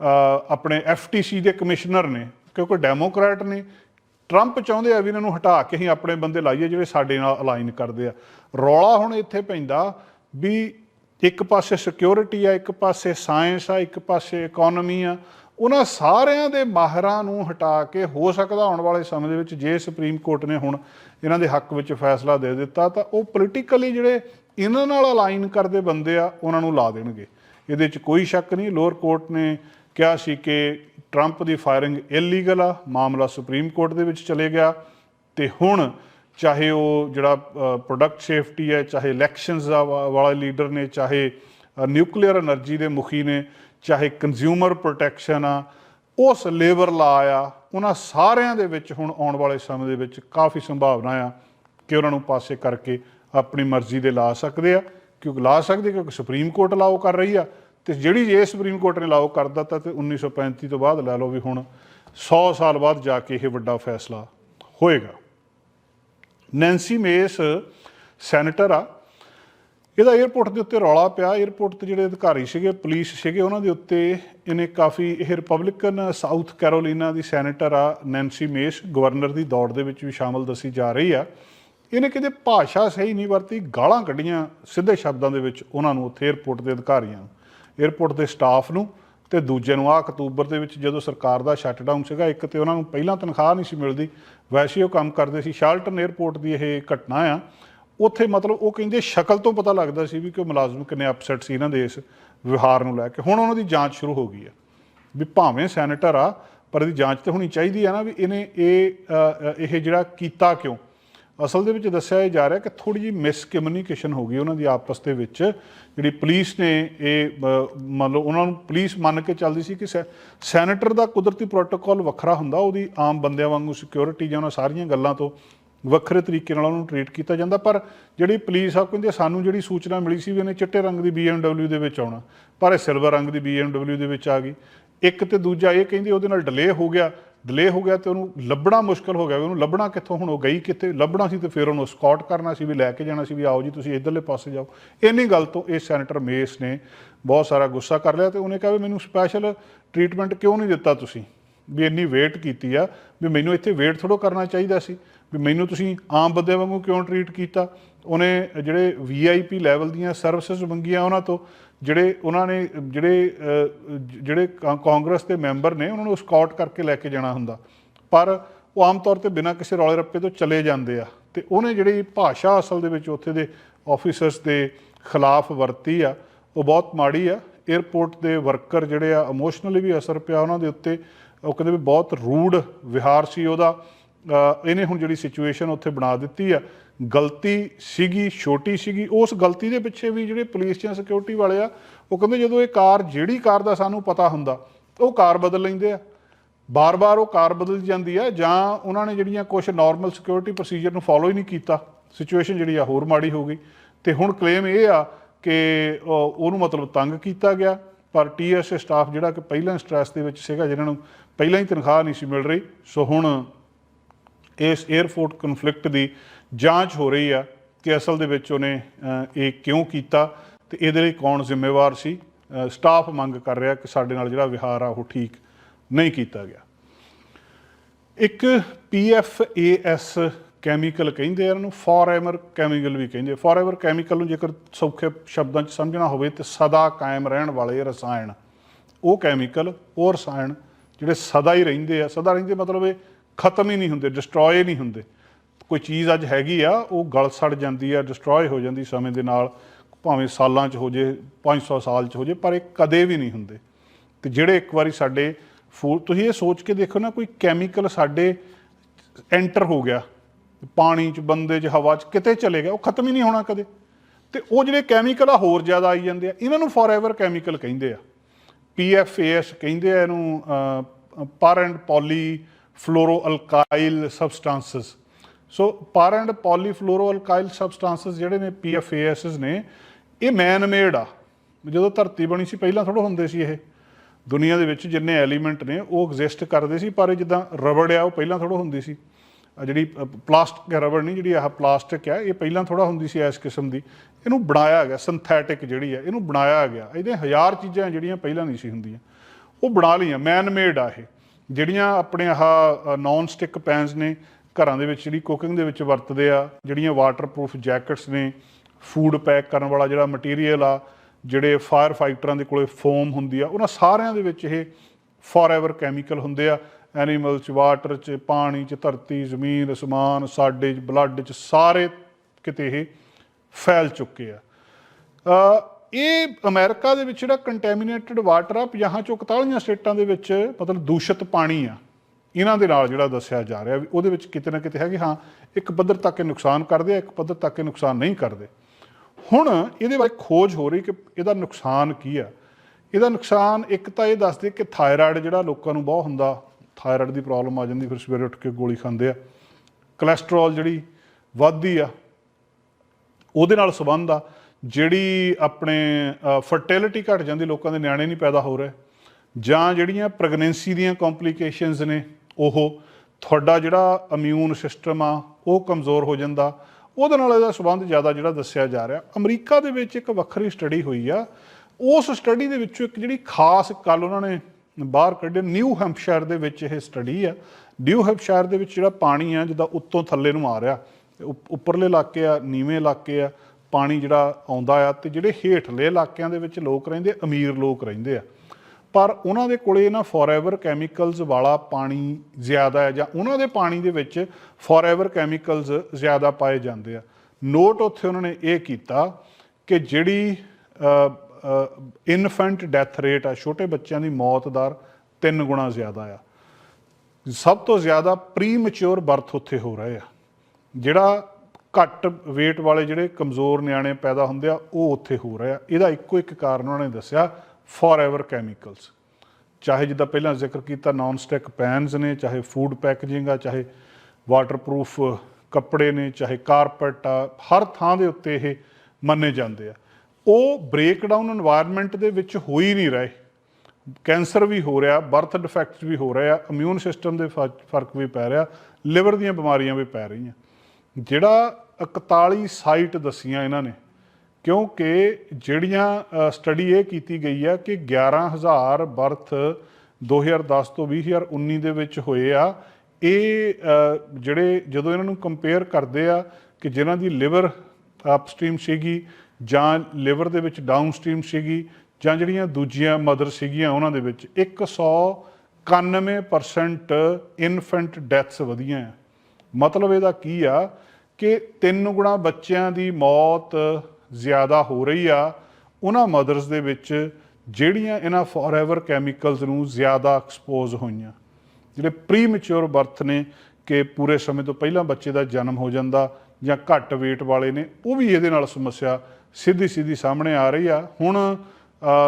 ਅ, ਆਪਣੇ ਐਫਟੀਸੀ ਦੇ ਕਮਿਸ਼ਨਰ ਨੇ ਕਿਉਂਕਿ ਡੈਮੋਕ੍ਰੈਟ ਨੇ ਟਰੰਪ ਚਾਹੁੰਦੇ ਆ ਵੀ ਇਹਨਾਂ ਨੂੰ ਹਟਾ ਕੇ ਅਸੀਂ ਆਪਣੇ ਬੰਦੇ ਲਾਈਏ ਜਿਹੜੇ ਸਾਡੇ ਨਾਲ ਅਲਾਈਨ ਕਰਦੇ ਆ। ਰੌਲਾ ਹੁਣ ਇੱਥੇ ਪੈਂਦਾ ਵੀ ਇੱਕ ਪਾਸੇ ਸਿਕਿਉਰਿਟੀ ਆ, ਇੱਕ ਪਾਸੇ ਸਾਇੰਸ ਆ, ਇੱਕ ਪਾਸੇ ਇਕਨੋਮੀ ਆ, ਉਹਨਾਂ ਸਾਰਿਆਂ ਦੇ ਮਾਹਰਾਂ ਨੂੰ ਹਟਾ ਕੇ ਹੋ ਸਕਦਾ ਆਉਣ ਵਾਲੇ ਸਮੇਂ ਦੇ ਵਿੱਚ ਜੇ ਸੁਪਰੀਮ ਕੋਰਟ ਨੇ ਹੁਣ ਇਹਨਾਂ ਦੇ ਹੱਕ ਵਿੱਚ ਫੈਸਲਾ ਦੇ ਦਿੱਤਾ, ਤਾਂ ਉਹ ਪੋਲੀਟੀਕਲੀ ਜਿਹੜੇ ਇਹਨਾਂ ਨਾਲ ਅਲਾਈਨ ਕਰਦੇ ਬੰਦੇ ਆ, ਉਹਨਾਂ ਨੂੰ ਲਾ ਦੇਣਗੇ। ਇਹਦੇ 'ਚ ਕੋਈ ਸ਼ੱਕ ਨਹੀਂ ਲੋਅਰ ਕੋਰਟ ਨੇ ਕਿਹਾ ਸੀ ਕਿ ਟਰੰਪ ਦੀ ਫਾਇਰਿੰਗ ਇਲੀਗਲ ਆ, ਮਾਮਲਾ ਸੁਪਰੀਮ ਕੋਰਟ ਦੇ ਵਿੱਚ ਚਲੇ ਗਿਆ, ਤੇ ਹੁਣ ਚਾਹੇ ਉਹ ਜਿਹੜਾ ਪ੍ਰੋਡਕਟ ਸੇਫਟੀ ਹੈ, ਚਾਹੇ ਇਲੈਕਸ਼ਨਸ ਦਾ ਵਾਲਾ ਲੀਡਰ ਨੇ, ਚਾਹੇ ਨਿਊਕਲੀਅਰ એનર્ਜੀ ਦੇ ਮੁਖੀ ਨੇ, ਚਾਹੇ ਕੰਜ਼ਿਊਮਰ ਪ੍ਰੋਟੈਕਸ਼ਨ ਆ, ਉਸ ਲੇਬਰ ਲਾ ਆ ਉਹਨਾਂ ਸਾਰਿਆਂ ਦੇ ਵਿੱਚ ਹੁਣ ਆਉਣ ਵਾਲੇ ਸਮੇਂ ਦੇ ਵਿੱਚ ਕਾਫੀ ਸੰਭਾਵਨਾ ਆ ਕਿ ਉਹਨਾਂ ਨੂੰ ਪਾਸੇ ਕਰਕੇ ਆਪਣੀ ਮਰਜ਼ੀ ਦੇ ਲਾ ਸਕਦੇ ਆ, ਕਿਉਂਕਿ ਲਾ ਸਕਦੇ ਕਿਉਂਕਿ ਸੁਪਰੀਮ ਕੋਰਟ ਲਾਓ ਕਰ ਰਹੀ ਆ, ਤੇ ਜਿਹੜੀ ਜੇ ਸੁਪਰੀਮ ਕੋਰਟ ਨੇ ਲਾਓ ਕਰ ਦਿੱਤਾ ਤੇ 1935 ਤੋਂ ਬਾਅਦ ਲੈ ਲਓ ਵੀ ਹੁਣ 100 ਸਾਲ ਬਾਅਦ ਜਾ ਕੇ ਇਹ ਵੱਡਾ ਫੈਸਲਾ ਹੋਏਗਾ। ਨੈਂਸੀ ਮੇਸ ਸੈਨੇਟਰ ਆ। ਇਹਦਾ 에어ਪੋਰਟ ਦੇ ਉੱਤੇ ਰੌਲਾ ਪਿਆ। 에어ਪੋਰਟ ਤੇ ਜਿਹੜੇ ਅਧਿਕਾਰੀ ਸੀਗੇ, ਪੁਲਿਸ ਸੀਗੇ, ਉਹਨਾਂ ਦੇ ਉੱਤੇ ਇਹਨੇ ਕਾਫੀ ਇਹ ਰਿਪਬਲਿਕਨ ਸਾਊਥ ਕੈਰੋਲੀਨਾ ਦੀ ਸੈਨੇਟਰ ਆ, ਨੈਂਸੀ ਮੇਸ, ਗਵਰਨਰ ਦੀ ਦੌੜ ਦੇ ਵਿੱਚ ਵੀ ਸ਼ਾਮਲ ਦੱਸੀ ਜਾ ਰਹੀ ਆ। ਇਹਨੇ ਕਿਤੇ ਭਾਸ਼ਾ ਸਹੀ ਨਹੀਂ ਵਰਤੀ, ਗਾਲਾਂ ਕੱਢੀਆਂ ਸਿੱਧੇ ਸ਼ਬਦਾਂ ਦੇ ਵਿੱਚ ਉਹਨਾਂ ਨੂੰ ਉੱਥੇ 에어ਪੋਰਟ ਦੇ ਅਧਿਕਾਰੀਆਂ ਨੂੰ 에어ਪੋਰਟ ਦੇ ਸਟਾਫ ਨੂੰ। ਤੇ ਦੂਜੇ ਨੂੰ ਆ ਅਕਤੂਬਰ ਦੇ ਵਿੱਚ ਜਦੋਂ ਸਰਕਾਰ ਦਾ ਸ਼ਟਡਾਊਨ ਸੀਗਾ, ਇੱਕ ਤੇ ਉਹਨਾਂ ਨੂੰ ਪਹਿਲਾਂ ਤਨਖਾਹ ਨਹੀਂ ਸੀ ਮਿਲਦੀ, ਵੈਸੇ ਉਹ ਕੰਮ ਕਰਦੇ ਸੀ। ਸ਼ਾਲਟਨ 에어ਪੋਰਟ ਦੀ ਇਹ ਘਟਨਾ ਆ, ਉੱਥੇ ਮਤਲਬ ਉਹ ਕਹਿੰਦੇ ਸ਼ਕਲ ਤੋਂ ਪਤਾ ਲੱਗਦਾ ਸੀ ਵੀ ਕਿ ਉਹ ਮੁਲਾਜ਼ਮ ਕਿੰਨੇ ਅਪਸੈਟ ਸੀ ਇਹਨਾਂ ਦੇ ਇਸ ਵਿਵਹਾਰ ਨੂੰ ਲੈ ਕੇ। ਹੁਣ ਉਹਨਾਂ ਦੀ ਜਾਂਚ ਸ਼ੁਰੂ ਹੋ ਗਈ ਆ ਵੀ ਭਾਵੇਂ ਸੈਨੇਟਰ ਆ, ਪਰ ਇਹਦੀ ਜਾਂਚ ਤੇ ਹੋਣੀ ਚਾਹੀਦੀ ਆ ਨਾ ਵੀ ਇਹਨੇ ਇਹ ਇਹ ਜਿਹੜਾ ਕੀਤਾ ਕਿਉਂ? ਅਸਲ ਦੇ ਵਿੱਚ ਦੱਸਿਆ ਇਹ ਜਾ ਰਿਹਾ ਕਿ ਥੋੜੀ ਜਿਹੀ ਮਿਸਕਮਿਊਨੀਕੇਸ਼ਨ ਹੋ ਗਈ ਉਹਨਾਂ ਦੀ ਆਪਸ ਦੇ ਵਿੱਚ। ਜਿਹੜੀ ਪੁਲਿਸ ਨੇ ਇਹ ਮੰਨ ਲਓ ਉਹਨਾਂ ਨੂੰ ਪੁਲਿਸ ਮੰਨ ਕੇ ਚੱਲਦੀ ਸੀ ਕਿ ਸੈ- ਸੈਨੇਟਰ ਦਾ ਕੁਦਰਤੀ ਪ੍ਰੋਟੋਕਾਲ ਵੱਖਰਾ ਹੁੰਦਾ, ਉਹਦੀ ਆਮ ਬੰਦਿਆਂ ਵਾਂਗੂ ਸਿਕਿਉਰਿਟੀ ਜਾਂ ਉਹਨਾਂ ਸਾਰੀਆਂ ਗੱਲਾਂ ਤੋਂ ਵੱਖਰੇ ਤਰੀਕੇ ਨਾਲ ਉਹਨੂੰ ਟ੍ਰੀਟ ਕੀਤਾ ਜਾਂਦਾ। ਪਰ ਜਿਹੜੀ ਪੁਲਿਸ ਆ ਕਹਿੰਦੇ ਸਾਨੂੰ ਜਿਹੜੀ ਸੂਚਨਾ ਮਿਲੀ ਸੀ ਵੀ ਉਹਨੇ ਚਿੱਟੇ ਰੰਗ ਦੀ BMW ਦੇ ਵਿੱਚ ਆਉਣਾ, ਪਰ ਇਹ ਸਿਲਵਰ ਰੰਗ ਦੀ BMW ਦੇ ਵਿੱਚ ਆ ਗਈ। ਇੱਕ ਤੇ ਦੂਜਾ ਇਹ ਕਹਿੰਦੇ ਉਹਦੇ ਨਾਲ ਡਿਲੇ ਹੋ ਗਿਆ। ਡਿਲੇ ਹੋ ਗਿਆ ਤੇ ਉਹਨੂੰ ਲੱਭਣਾ ਮੁਸ਼ਕਲ ਹੋ ਗਿਆ ਵੀ ਉਹਨੂੰ ਲੱਭਣਾ ਕਿੱਥੋਂ? ਹੁਣ ਉਹ ਗਈ ਕਿੱਥੇ? ਲੱਭਣਾ ਸੀ ਤੇ ਫਿਰ ਉਹਨੂੰ ਸਕਾਟ ਕਰਨਾ ਸੀ ਵੀ ਲੈ ਕੇ ਜਾਣਾ ਸੀ ਵੀ ਆਓ ਜੀ, ਤੁਸੀਂ ਇਧਰਲੇ ਪਾਸੇ ਜਾਓ। ਇੰਨੀ ਗੱਲ ਤੋਂ ਇਹ ਸੈਨੇਟਰ ਮੇਸ ਨੇ ਬਹੁਤ ਸਾਰਾ ਗੁੱਸਾ ਕਰ ਲਿਆ ਤੇ ਉਹਨੇ ਕਿਹਾ ਵੀ ਮੈਨੂੰ ਸਪੈਸ਼ਲ ਟ੍ਰੀਟਮੈਂਟ ਕਿਉਂ ਨਹੀਂ ਦਿੱਤਾ ਤੁਸੀਂ? ਵੀ ਇੰਨੀ ਵੇਟ ਕੀਤੀ ਆ, ਵੀ ਮੈਨੂੰ ਇੱਥੇ ਵੇਟ ਥੋੜੋ ਕਰਨਾ ਚਾਹੀਦਾ ਸੀ। ਵੀ ਮੈਨੂੰ ਤੁਸੀਂ ਆਮ ਬੰਦੇ ਵਾਂਗੂ ਕਿਉਂ ਟਰੀਟ ਕੀਤਾ? ਉਹਨੇ ਜਿਹੜੇ ਵੀਆਈਪੀ ਲੈਵਲ ਦੀਆਂ ਸਰਵਿਸਿਜ਼ ਮੰਗੀਆਂ ਉਹਨਾਂ ਤੋਂ ਜਿਹੜੇ ਉਹਨਾਂ ਨੇ, ਜਿਹੜੇ ਜਿਹੜੇ ਕਾ- ਕਾਂਗਰਸ ਦੇ ਮੈਂਬਰ ਨੇ, ਉਹਨਾਂ ਨੂੰ ਸਕਾਟ ਕਰਕੇ ਲੈ ਕੇ ਜਾਣਾ ਹੁੰਦਾ। ਪਰ ਉਹ ਆਮ ਤੌਰ ਤੇ ਬਿਨਾਂ ਕਿਸੇ ਰੌਲੇ ਰੱਪੇ ਤੋਂ ਚਲੇ ਜਾਂਦੇ ਆ। ਤੇ ਉਹਨੇ ਜਿਹੜੀ ਭਾਸ਼ਾ ਅਸਲ ਦੇ ਵਿੱਚ ਉੱਥੇ ਦੇ ਆਫੀਸਰਸ ਦੇ ਖਿਲਾਫ ਵਰਤੀ ਆ, ਉਹ ਬਹੁਤ ਮਾੜੀ ਆ। 에어ਪੋਰਟ ਦੇ ਵਰਕਰ ਜਿਹੜੇ ਆ ਇਮੋਸ਼ਨਲੀ ਵੀ ਅਸਰ ਪਿਆ ਉਹਨਾਂ ਦੇ ਉੱਤੇ। ਉਹ ਕਹਿੰਦੇ ਵੀ ਬਹੁਤ ਰੂਡ ਵਿਹਾਰ ਸੀ ਉਹਦਾ। ਇਹਨੇ ਹੁਣ ਜਿਹੜੀ ਸਿਚੁਏਸ਼ਨ ਉੱਥੇ ਬਣਾ ਦਿੱਤੀ ਆ। ਗਲਤੀ ਸੀਗੀ, ਛੋਟੀ ਸੀਗੀ, ਉਸ ਗਲਤੀ ਦੇ ਪਿੱਛੇ ਵੀ ਜਿਹੜੇ ਪੁਲਿਸ ਜਾਂ ਸਿਕਿਉਰਿਟੀ ਵਾਲੇ ਆ, ਉਹ ਕਹਿੰਦੇ ਜਦੋਂ ਇਹ ਕਾਰ, ਜਿਹੜੀ ਕਾਰ ਦਾ ਸਾਨੂੰ ਪਤਾ ਹੁੰਦਾ, ਉਹ ਕਾਰ ਬਦਲ ਲੈਂਦੇ ਆ। ਬਾਰ-ਬਾਰ ਉਹ ਕਾਰ ਬਦਲ ਜਾਂਦੀ ਆ, ਜਾਂ ਉਹਨਾਂ ਨੇ ਜਿਹੜੀਆਂ ਕੁਝ ਨਾਰਮਲ ਸਿਕਿਉਰਿਟੀ ਪ੍ਰੋਸੀਜਰ ਨੂੰ ਫਾਲੋ ਹੀ ਨਹੀਂ ਕੀਤਾ ਸਿਚੁਏਸ਼ਨ ਜਿਹੜੀ ਆ ਹੋਰ ਮਾੜੀ ਹੋ ਗਈ। ਤੇ ਹੁਣ ਕਲੇਮ ਇਹ ਆ ਕਿ ਉਹਨੂੰ ਮਤਲਬ ਤੰਗ ਕੀਤਾ ਗਿਆ, ਪਰ ਟੀਐਸਏ ਸਟਾਫ ਜਿਹੜਾ ਕਿ ਪਹਿਲਾਂ ਸਟ੍ਰੈਸ ਦੇ ਵਿੱਚ ਸੀਗਾ ਜਿਹਨਾਂ ਨੂੰ ਪਹਿਲਾਂ ਹੀ ਤਨਖਾਹ ਨਹੀਂ ਸੀ ਮਿਲ ਰਹੀ, ਸੋ ਹੁਣ ਇਸ 에ਅਰਪੋਰਟ ਕਨਫਲਿਕਟ ਦੀ ਜਾਂਚ ਹੋ ਰਹੀ ਆ ਕਿ ਅਸਲ ਦੇ ਵਿੱਚ ਉਹਨੇ ਇਹ ਕਿਉਂ ਕੀਤਾ ਤੇ ਇਹਦੇ ਲਈ ਕੌਣ ਜ਼ਿੰਮੇਵਾਰ ਸੀ? ਸਟਾਫ ਮੰਗ ਕਰ ਰਿਹਾ ਕਿ ਸਾਡੇ ਨਾਲ ਜਿਹੜਾ ਵਿਹਾਰ ਆ, ਉਹ ਠੀਕ ਨਹੀਂ ਕੀਤਾ ਗਿਆ। ਇੱਕ PFAS ਕੈਮੀਕਲ ਕਹਿੰਦੇ ਆ ਇਹਨੂੰ, ਫੋਰਐਵਰ ਕੈਮੀਕਲ ਵੀ ਕਹਿੰਦੇ ਫੋਰਐਵਰ ਕੈਮੀਕਲ ਨੂੰ ਜੇਕਰ ਸੌਖੇ ਸ਼ਬਦਾਂ 'ਚ ਸਮਝਣਾ ਹੋਵੇ ਤੇ ਸਦਾ ਕਾਇਮ ਰਹਿਣ ਵਾਲੇ ਰਸਾਇਣ। ਉਹ ਕੈਮੀਕਲ ਉਹ ਰਸਾਇਣ ਜਿਹੜੇ ਸਦਾ ਹੀ ਰਹਿੰਦੇ ਆ। ਸਦਾ ਰਹਿੰਦੇ ਮਤਲਬ ਇਹ ਖਤਮ ਹੀ ਨਹੀਂ ਹੁੰਦੇ, ਡਿਸਟਰੋਏ ਨਹੀਂ ਹੁੰਦੇ। ਕੋਈ ਚੀਜ਼ ਅੱਜ ਹੈਗੀ ਆ, ਉਹ ਗਲ ਸੜ ਜਾਂਦੀ ਆ ਡਿਸਟਰੋਏ ਹੋ ਜਾਂਦੀ ਸਮੇਂ ਦੇ ਨਾਲ, ਭਾਵੇਂ ਸਾਲਾਂ 'ਚ ਹੋ ਜੇ 500 ਸਾਲ 'ਚ ਹੋ ਜੇ, ਪਰ ਇਹ ਕਦੇ ਵੀ ਨਹੀਂ ਹੁੰਦੇ। ਤੇ ਜਿਹੜੇ ਇੱਕ ਵਾਰੀ ਸਾਡੇ ਫੂਡ ਤੁਸੀਂ ਇਹ ਸੋਚ ਕੇ ਦੇਖੋ ਨਾ, ਕੋਈ ਕੈਮੀਕਲ ਸਾਡੇ ਐਂਟਰ ਹੋ ਗਿਆ, ਪਾਣੀ 'ਚ, ਬੰਦੇ 'ਚ, ਹਵਾ 'ਚ, ਕਿਤੇ ਚਲੇ ਗਿਆ, ਉਹ ਖਤਮ ਹੀ ਨਹੀਂ ਹੋਣਾ ਕਦੇ। ਤੇ ਉਹ ਜਿਹੜੇ ਕੈਮੀਕਲ ਆ, ਹੋਰ ਜ਼ਿਆਦਾ ਆਈ ਜਾਂਦੇ ਆ, ਇਹਨਾਂ ਨੂੰ ਫੋਰਐਵਰ ਕੈਮੀਕਲ ਕਹਿੰਦੇ ਆ। PFAS ਕਹਿੰਦੇ ਆ ਇਹਨੂੰ ਪਰ ਐਂਡ ਪੋਲੀ ਫਲੋਰੋ ਅਲਕਾਈਲ ਸਬਸਟੈਂਸਸ। ਸੋ ਪਾਰ ਐਂਡ ਪੋਲੀ ਫਲੋਰੋ ਅਲਕਾਈਲ ਸਬਸਟੈਂਸਸ ਜਿਹੜੇ ਨੇ PFAS ਨੇ, ਇਹ ਮੈਨ ਮੇਡ ਆ। ਜਦੋਂ ਧਰਤੀ ਬਣੀ ਸੀ, ਪਹਿਲਾਂ ਥੋੜਾ ਹੁੰਦੇ ਸੀ ਇਹ। ਦੁਨੀਆ ਦੇ ਵਿੱਚ ਜਿੰਨੇ ਐਲੀਮੈਂਟ ਨੇ, ਉਹ ਐਗਜ਼ਿਸਟ ਕਰਦੇ ਸੀ, ਪਰ ਇਹ ਜਿੱਦਾਂ ਰਬੜ ਆ, ਉਹ ਪਹਿਲਾਂ ਥੋੜਾ ਹੁੰਦੀ ਸੀ। ਜਿਹੜੀ ਪਲਾਸਟਿਕ ਰਬੜ ਨਹੀਂ, ਜਿਹੜੀ ਆਹ ਪਲਾਸਟਿਕ ਆ, ਇਹ ਪਹਿਲਾਂ ਥੋੜਾ ਹੁੰਦੀ ਸੀ ਇਸ ਕਿਸਮ ਦੀ। ਇਹਨੂੰ ਬਣਾਇਆ ਗਿਆ ਸਿੰਥੈਟਿਕ ਜਿਹੜੀ ਆ, ਇਹਨੂੰ ਬਣਾਇਆ ਗਿਆ। ਇਹਦੇ ਹਜ਼ਾਰ ਚੀਜ਼ਾਂ ਜਿਹੜੀਆਂ ਪਹਿਲਾਂ ਨਹੀਂ ਸੀ ਹੁੰਦੀਆਂ। ਉਹ ਬਣਾ ਲਈਆਂ ਮੈਨ ਮੇਡ ਆ ਇਹ। ਜਿਹੜੀਆਂ ਆਪਣੇ ਆਹ ਨਾਨ ਸਟਿਕ ਪੈਨਸ ਨੇ ਘਰਾਂ ਦੇ ਵਿੱਚ ਜਿਹੜੀ ਕੁਕਿੰਗ ਦੇ ਵਿੱਚ ਵਰਤਦੇ ਆ, ਜਿਹੜੀਆਂ ਵਾਟਰਪ੍ਰੂਫ ਜੈਕਟਸ ਨੇ ਫੂਡ ਪੈਕ ਕਰਨ ਵਾਲਾ ਜਿਹੜਾ ਮਟੀਰੀਅਲ ਆ, ਜਿਹੜੇ ਫਾਇਰ ਫਾਈਟਰਾਂ ਦੇ ਕੋਲੇ ਫੋਮ ਹੁੰਦੀ ਆ, ਉਹਨਾਂ ਸਾਰਿਆਂ ਦੇ ਵਿੱਚ ਇਹ ਫੋਰਐਵਰ ਕੈਮੀਕਲ ਹੁੰਦੇ ਆ ਐਨੀਮਲ ਚ ਵਾਟਰ ਚ, ਪਾਣੀ ਚ, ਧਰਤੀ, ਜ਼ਮੀਨ, ਅਸਮਾਨ, ਸਾਡੇ ਚ ਬਲੱਡ ਚ, ਸਾਰੇ ਕਿਤੇ ਇਹ ਫੈਲ ਚੁੱਕੇ ਆ। ਇਹ ਅਮਰੀਕਾ ਦੇ ਵਿੱਚ ਜਿਹੜਾ ਕੰਟੈਮੀਨੇਟਡ ਵਾਟਰ ਆ 50 ਚੋਂ 41 ਸਟੇਟਾਂ ਦੇ ਵਿੱਚ ਮਤਲਬ ਦੂਸ਼ਿਤ ਪਾਣੀ ਆ। ਇਹਨਾਂ ਦੇ ਨਾਲ ਜਿਹੜਾ ਦੱਸਿਆ ਜਾ ਰਿਹਾ ਵੀ ਉਹਦੇ ਵਿੱਚ ਕਿਤੇ ਨਾ ਕਿਤੇ ਹੈ ਕਿ ਹਾਂ, ਇੱਕ ਪੱਧਰ ਤੱਕ ਇਹ ਨੁਕਸਾਨ ਕਰਦੇ ਆ, ਇੱਕ ਪੱਧਰ ਤੱਕ ਇਹ ਨੁਕਸਾਨ ਨਹੀਂ ਕਰਦੇ। ਹੁਣ ਇਹਦੇ ਬਾਰੇ ਖੋਜ ਹੋ ਰਹੀ ਕਿ ਇਹਦਾ ਨੁਕਸਾਨ ਕੀ ਆ। ਇਹਦਾ ਨੁਕਸਾਨ ਇੱਕ ਤਾਂ ਇਹ ਦੱਸਦੇ ਕਿ ਥਾਇਰਾਇਡ ਜਿਹੜਾ ਲੋਕਾਂ ਨੂੰ ਬਹੁਤ ਹੁੰਦਾ, ਥਾਇਰਾਇਡ ਦੀ ਪ੍ਰੋਬਲਮ ਆ ਜਾਂਦੀ, ਫਿਰ ਸਵੇਰੇ ਉੱਠ ਕੇ ਗੋਲੀ ਖਾਂਦੇ ਆ। ਕੋਲੇਸਟ੍ਰੋਲ ਜਿਹੜੀ ਵੱਧਦੀ ਆ, ਉਹਦੇ ਨਾਲ ਸੰਬੰਧ ਆ, ਜਿਹੜੀ ਆਪਣੇ ਫਰਟੀਲਿਟੀ ਘਟ ਜਾਂਦੀ, ਲੋਕਾਂ ਦੇ ਨਿਆਣੇ ਨਹੀਂ ਪੈਦਾ ਹੋ ਰਹੇ। ਜਾਂ ਜਿਹੜੀਆਂ ਪ੍ਰੈਗਨੈਂਸੀ ਦੀਆਂ ਕੰਪਲਿਕੇਸ਼ਨਸ ਨੇ ਉਹ ਤੁਹਾਡਾ ਜਿਹੜਾ ਇਮਿਊਨ ਸਿਸਟਮ ਆ, ਉਹ ਕਮਜ਼ੋਰ ਹੋ ਜਾਂਦਾ। ਉਹਦੇ ਨਾਲ ਇਹਦਾ ਸੰਬੰਧ ਜ਼ਿਆਦਾ ਜਿਹੜਾ ਦੱਸਿਆ ਜਾ ਰਿਹਾ। ਅਮਰੀਕਾ ਦੇ ਵਿੱਚ ਇੱਕ ਵੱਖਰੀ ਸਟੱਡੀ ਹੋਈ ਆ। ਉਸ ਸਟੱਡੀ ਦੇ ਵਿੱਚੋਂ ਇੱਕ ਜਿਹੜੀ ਖਾਸ ਗੱਲ ਉਹਨਾਂ ਨੇ ਬਾਹਰ ਕੱਢੀ ਨਿਊ ਹੈਂਪਸ਼ਾਇਰ ਦੇ ਵਿੱਚ ਇਹ ਸਟੱਡੀ ਆ। ਨਿਊ ਹੈਂਪਸ਼ਾਇਰ ਦੇ ਵਿੱਚ ਜਿਹੜਾ ਪਾਣੀ ਆ, ਜਿੱਦਾਂ ਉੱਤੋਂ ਥੱਲੇ ਨੂੰ ਆ ਰਿਹਾ। ਉੱਪਰਲੇ ਇਲਾਕੇ ਆ, ਨੀਵੇਂ ਇਲਾਕੇ ਆ, ਪਾਣੀ ਜਿਹੜਾ ਆਉਂਦਾ ਆ ਤੇ ਜਿਹੜੇ ਹੇਠਲੇ ਇਲਾਕਿਆਂ ਦੇ ਵਿੱਚ ਲੋਕ ਰਹਿੰਦੇ ਅਮੀਰ ਲੋਕ ਰਹਿੰਦੇ ਆ। ਪਰ ਉਹਨਾਂ ਦੇ ਕੋਲੇ ਨਾ ਫੋਰਐਵਰ ਕੈਮੀਕਲਸ ਵਾਲਾ ਪਾਣੀ ਜ਼ਿਆਦਾ ਹੈ ਜਾਂ ਉਹਨਾਂ ਦੇ ਪਾਣੀ ਦੇ ਵਿੱਚ ਫੋਰਐਵਰ ਕੈਮੀਕਲਸ ਜ਼ਿਆਦਾ ਪਾਏ ਜਾਂਦੇ ਆ। ਨੋਟ ਉੱਥੇ ਉਹਨਾਂ ਨੇ ਇਹ ਕੀਤਾ ਕਿ ਜਿਹੜੀ ਇਨਫੈਂਟ ਡੈਥ ਰੇਟ ਆ, ਛੋਟੇ ਬੱਚਿਆਂ ਦੀ ਮੌਤ ਦਰ ਤਿੰਨ ਗੁਣਾ ਜ਼ਿਆਦਾ ਆ। ਸਭ ਤੋਂ ਜ਼ਿਆਦਾ ਪ੍ਰੀਮੈਚੁਰ ਬਰਥ ਉੱਥੇ ਹੋ ਰਹੇ ਆ। ਜਿਹੜਾ ਘੱਟ weight ਵਾਲੇ ਜਿਹੜੇ ਕਮਜ਼ੋਰ ਨਿਆਣੇ ਪੈਦਾ ਹੁੰਦੇ ਆ, ਉਹ ਉੱਥੇ ਹੋ ਰਹੇ ਆ। ਇਹਦਾ ਇੱਕੋ ਇੱਕ ਕਾਰਨ ਉਹਨਾਂ ਨੇ ਦੱਸਿਆ ਫੋਰਐਵਰ ਕੈਮੀਕਲਸ ਚਾਹੇ ਜਿੱਦਾਂ ਪਹਿਲਾਂ ਜ਼ਿਕਰ ਕੀਤਾ ਨਾਨ ਸਟਿਕ ਪੈਨਸ ਨੇ, ਚਾਹੇ ਫੂਡ ਪੈਕੇਜਿੰਗ ਆ, ਚਾਹੇ ਵਾਟਰਪ੍ਰੂਫ ਕੱਪੜੇ ਨੇ, ਚਾਹੇ ਕਾਰਪੈਟ ਆ, ਹਰ ਥਾਂ ਦੇ ਉੱਤੇ ਇਹ ਮੰਨੇ ਜਾਂਦੇ ਆ। ਉਹ ਬ੍ਰੇਕਡਾਊਨ এনवायरमेंट ਦੇ ਵਿੱਚ ਹੋ ਹੀ ਨਹੀਂ ਰਹੇ। ਕੈਂਸਰ ਵੀ ਹੋ ਰਿਹਾ ਬਰਥ ਡਿਫੈਕਟਸ ਵੀ ਹੋ ਰਿਹਾ ਇਮਿਊਨ ਸਿਸਟਮ ਦੇ ਫ਼ਰਕ ਵੀ ਪੈ ਰਿਹਾ ਲਿਵਰ ਦੀਆਂ ਬਿਮਾਰੀਆਂ ਵੀ ਪੈ ਰਹੀਆਂ। ਜਿਹੜਾ 41 ਸਾਈਟ ਦਸੀਆਂ ਇਹਨਾਂ ਨੇ ਕਿਉਂਕਿ ਜਿਹੜੀਆਂ ਸਟੱਡੀ ਇਹ ਕੀਤੀ ਗਈ ਆ ਕਿ 11000 ਬਰਥ 2010 ਤੋਂ 2019 ਦੇ ਵਿੱਚ ਹੋਏ ਆ। ਇਹ ਜਿਹੜੇ ਜਦੋਂ ਇਹਨਾਂ ਨੂੰ ਕੰਪੇਅਰ ਕਰਦੇ ਆ ਕਿ ਜਿਨ੍ਹਾਂ ਦੀ ਲਿਵਰ ਅਪਸਟ੍ਰੀਮ ਸੀਗੀ ਜਾਂ ਲਿਵਰ ਦੇ ਵਿੱਚ ਡਾਊਨਸਟ੍ਰੀਮ ਸੀਗੀ ਜਾਂ ਜਿਹੜੀਆਂ ਦੂਜੀਆਂ ਮਦਰ ਸੀਗੀਆਂ ਉਹਨਾਂ ਦੇ ਵਿੱਚ 191% ਇਨਫੈਂਟ ਡੈਥਸ ਵਧੀਆਂ ਆ। ਮਤਲਬ ਇਹਦਾ ਕੀ ਆ ਕਿ ਤਿੰਨ ਗੁਣਾ ਬੱਚਿਆਂ ਦੀ ਮੌਤ ਜ਼ਿਆਦਾ ਹੋ ਰਹੀ ਆ, ਉਹਨਾਂ ਮਦਰਸ ਦੇ ਵਿੱਚ ਜਿਹੜੀਆਂ ਇਹਨਾਂ ਫੋਰਐਵਰ ਕੈਮੀਕਲਸ ਨੂੰ ਜ਼ਿਆਦਾ ਐਕਸਪੋਜ਼ ਹੋਈਆਂ। ਜਿਹੜੇ ਪ੍ਰੀਮੈਚੁਰ ਬਰਥ ਨੇ ਕਿ ਪੂਰੇ ਸਮੇਂ ਤੋਂ ਪਹਿਲਾਂ ਬੱਚੇ ਦਾ ਜਨਮ ਹੋ ਜਾਂਦਾ ਜਾਂ ਘੱਟ weight ਵਾਲੇ ਨੇ, ਉਹ ਵੀ ਇਹਦੇ ਨਾਲ ਸਮੱਸਿਆ ਸਿੱਧੀ ਸਿੱਧੀ ਸਾਹਮਣੇ ਆ ਰਹੀ ਆ। ਹੁਣ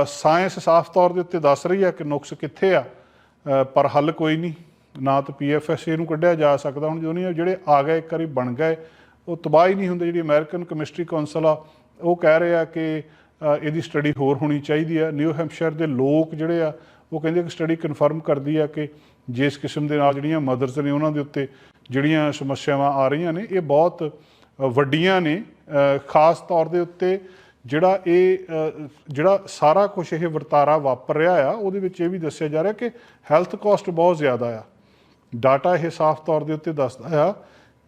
ਸਾਇੰਸ ਸਾਫ਼ ਤੌਰ ਦੇ ਉੱਤੇ ਦੱਸ ਰਹੀ ਆ ਕਿ ਨੁਕਸ ਕਿੱਥੇ ਆ। ਪਰ ਹੱਲ ਕੋਈ ਨਹੀਂ। ਨਾ ਤਾਂ ਪੀਐਫਐਸਏ ਨੂੰ ਕੱਢਿਆ ਜਾ ਸਕਦਾ। ਹੁਣ ਜੋ ਨਹੀਂ ਜਿਹੜੇ ਆ ਗਏ, ਇੱਕ ਵਾਰੀ ਬਣ ਗਏ, ਉਹ ਤਬਾਹ ਹੀ ਨਹੀਂ ਹੁੰਦੇ। ਜਿਹੜੀ ਅਮਰੀਕਨ ਕੈਮਿਸਟਰੀ ਕਾਉਂਸਲ ਆ ਉਹ ਕਹਿ ਰਹੇ ਆ ਕਿ ਇਹਦੀ ਸਟੱਡੀ ਹੋਰ ਹੋਣੀ ਚਾਹੀਦੀ ਆ। ਨਿਊ ਹੈਂਪਸ਼ਾਇਰ ਦੇ ਲੋਕ ਜਿਹੜੇ ਆ, ਉਹ ਕਹਿੰਦੇ ਕਿ ਸਟੱਡੀ ਕਨਫਰਮ ਕਰਦੀ ਆ ਕਿ ਜਿਸ ਕਿਸਮ ਦੇ ਨਾਲ ਜਿਹੜੀਆਂ ਮਦਰਸ ਨੇ ਉਹਨਾਂ ਦੇ ਉੱਤੇ ਜਿਹੜੀਆਂ ਸਮੱਸਿਆਵਾਂ ਆ ਰਹੀਆਂ ਨੇ, ਇਹ ਬਹੁਤ ਵੱਡੀਆਂ ਨੇ। ਖਾਸ ਤੌਰ ਦੇ ਉੱਤੇ ਜਿਹੜਾ ਇਹ ਜਿਹੜਾ ਸਾਰਾ ਕੁਝ ਇਹ ਵਰਤਾਰਾ ਵਾਪਰ ਰਿਹਾ ਆ, ਉਹਦੇ ਵਿੱਚ ਇਹ ਵੀ ਦੱਸਿਆ ਜਾ ਰਿਹਾ ਕਿ ਹੈਲਥ ਕਾਸਟ ਬਹੁਤ ਜ਼ਿਆਦਾ ਆ। ਡਾਟਾ ਇਹ ਸਾਫ਼ ਤੌਰ ਦੇ ਉੱਤੇ ਦੱਸਦਾ ਆ